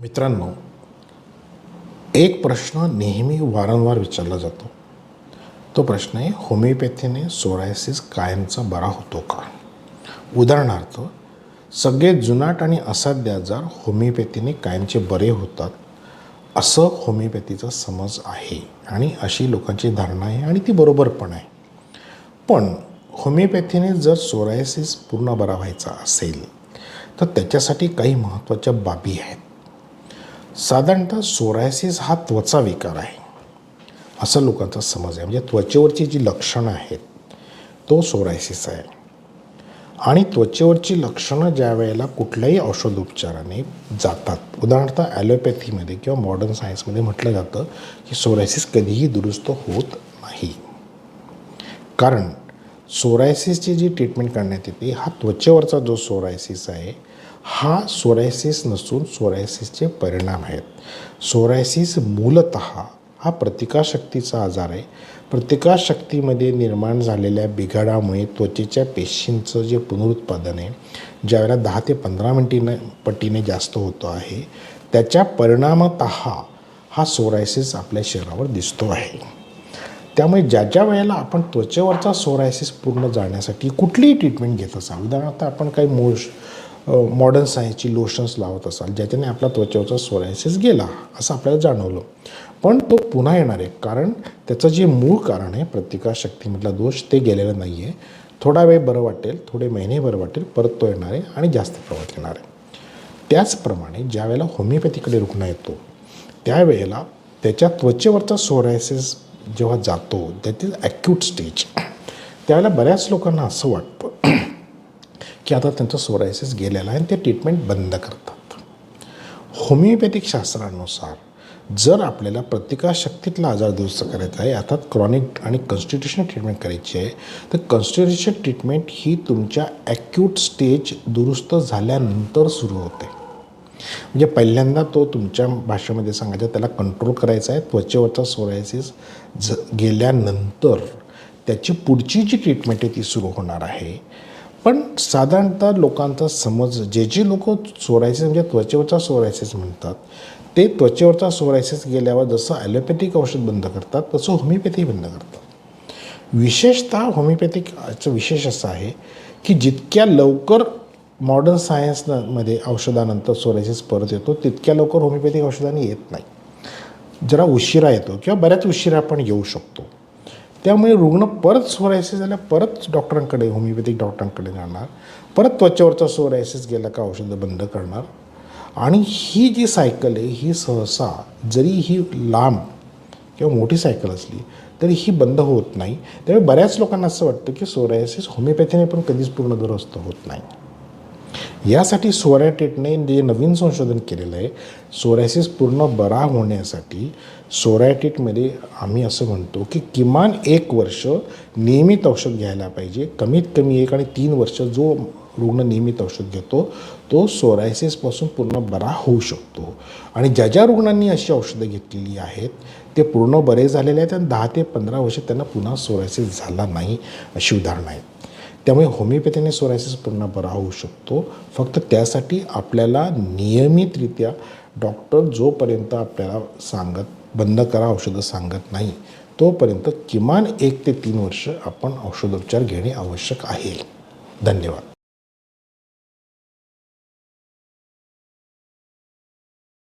मित्रांनो एक प्रश्न नेहमी वारंवार विचारला जातो. तो प्रश्न आहे होमिओपॅथीने सोरायसिस कायमचा बरा होतो का? उदाहरणार्थ सगळे जुनाट आणि असाध्य आजार होमिओपॅथीने कायमचे बरे होतात असं होमिओपॅथीचा समज आहे आणि अशी लोकांची धारणा आहे आणि ती बरोबर पण आहे. पण होमिओपॅथीने जर सोरायसिस पूर्ण बरा व्हायचा असेल तर त्याच्यासाठी काही महत्त्वाच्या बाबी आहेत. साधारणतः सोरायसिस हा त्वचा विकार आहे. असं लोकांचा समज आहे. म्हणजे त्वचेवरची जी लक्षणं आहेत तो सोरायसिस आहे. आणि त्वचेवरची लक्षणं ज्या वेळेला कुठल्याही औषधोपचाराने जातात उदाहरणार्थ ॲलोपॅथीमध्ये किंवा मॉडर्न सायन्समध्ये म्हटलं जातं की सोरायसिस कधीही दुरुस्त होत नाही. कारण सोरायसिसची जी ट्रीटमेंट करण्यात येते हा त्वचेवरचा जो सोरायसिस आहे हा सोरायसिस नसून सोरायसिसचे परिणाम आहेत. सोरायसिस मूलत हा प्रतिकारशक्तीचा आजार आहे. प्रतिकारशक्तीमध्ये निर्माण झालेल्या बिघाडामुळे त्वचेच्या पेशींचं जे पुनरुत्पादन आहे ज्यावेळेला दहा ते पंधरा मिनिटीनं पटीने जास्त होतो आहे त्याच्या परिणामत हा सोरायसिस आपल्या शरीरावर दिसतो आहे. त्यामुळे ज्या ज्या वेळेला आपण त्वचेवरचा सोरायसिस पूर्ण जाण्यासाठी कुठलीही ट्रीटमेंट घेत असाल उदाहरणार्थ आपण काही मोश मॉडर्न सायन्सची लोशन्स लावत असाल ज्याच्याने आपला त्वचेवरचा सोरायसिस गेला असं आपल्याला जाणवलं. पण तो पुन्हा येणार आहे कारण त्याचं जे मूळ कारण आहे प्रतिकारशक्तीमधला दोष ते गेलेलं नाही आहे थोडा वेळ बरं वाटेल थोडे महिने बरं वाटेल परत तो येणार आहे आणि जास्त प्रमाणात येणार आहे. त्याचप्रमाणे ज्यावेळेला होमिओपॅथीकडे रुग्ण येतो त्यावेळेला त्याच्या त्वचेवरचा सोरायसिस जेव्हा जातो दॅट इज ॲक्यूट स्टेज त्यावेळेला बऱ्याच लोकांना असं वाटतं की आता त्यांचं सोरायसिस गेलेलं आहे आणि ते ट्रीटमेंट बंद करतात. होमिओपॅथिक शास्त्रानुसार जर आपल्याला प्रतिकारशक्तीतला आजार दुरुस्त करायचा आहे अर्थात क्रॉनिक आणि कॉन्स्टिट्युशनल ट्रीटमेंट करायची आहे तर कन्स्टिट्युशन ट्रीटमेंट ही तुमच्या ॲक्यूट स्टेज दुरुस्त झाल्यानंतर सुरू होते. म्हणजे पहिल्यांदा तो तुमच्या भाषेमध्ये सांगायचा त्याला कंट्रोल करायचा आहे त्वचेवरचा सोरायसिस ज गेल्यानंतर त्याची पुढची जी ट्रीटमेंट आहे ती सुरू होणार आहे पण साधारणतः लोकांचा समज जे जे लोक सोरायसिस म्हणजे त्वचेवरचा सोरायसिस म्हणतात ते त्वचेवरचा सोरायसिस गेल्यावर जसं ॲलोपॅथिक औषध बंद करतात तसं होमिओपॅथी बंद करतात. विशेषतः होमिओपॅथिकचं विशेष असं आहे की जितक्या लवकर मॉडर्न सायन्समध्ये औषधानंतर सोरायसिस परत येतो तितक्या लवकर होमिओपॅथिक औषधाने येत नाही. जरा उशिरा येतो किंवा बऱ्याच उशिरा पण येऊ शकतो. त्यामुळे रुग्ण परत सोरायसिस झाल्या परत डॉक्टरांकडे होमिओपॅथिक डॉक्टरांकडे जाणार. परत त्वचेवरचा सोरायसिस गेला का औषधं बंद करणार. आणि ही जी सायकल आहे ही सहसा जरी ही लांब किंवा मोठी सायकल असली तरी ही बंद होत नाही. त्यामुळे बऱ्याच लोकांना असं वाटतं की सोरायसिस होमिओपॅथीने पण कधीच पूर्ण दुरुस्त होत नाही. यासाठी सोरायटेटने जे नवीन संशोधन केलेलं आहे सोरायसिस पूर्ण बरा होण्यासाठी सोरायटेटमध्ये आम्ही असं म्हणतो की किमान एक वर्ष नियमित औषध घ्यायला पाहिजे. कमीत कमी एक आणि तीन वर्ष जो रुग्ण नियमित औषध घेतो तो सोरायसिसपासून पूर्ण बरा होऊ शकतो. आणि ज्या ज्या रुग्णांनी अशी औषधं घेतलेली आहेत ते पूर्ण बरे झालेले आहेत आणि दहा ते पंधरा वर्ष त्यांना पुन्हा सोरायसिस झाला नाही अशी उदाहरणं आहेत. त्यामुळे होमिओपॅथीने सोरायसिस पूर्ण बरा होऊ शकतो. फक्त त्यासाठी आपल्याला नियमितरित्या डॉक्टर जोपर्यंत आपल्याला सांगत बंद करा औषधं सांगत नाही तोपर्यंत किमान एक ते तीन वर्ष आपण औषधोपचार घेणे आवश्यक आहे. धन्यवाद.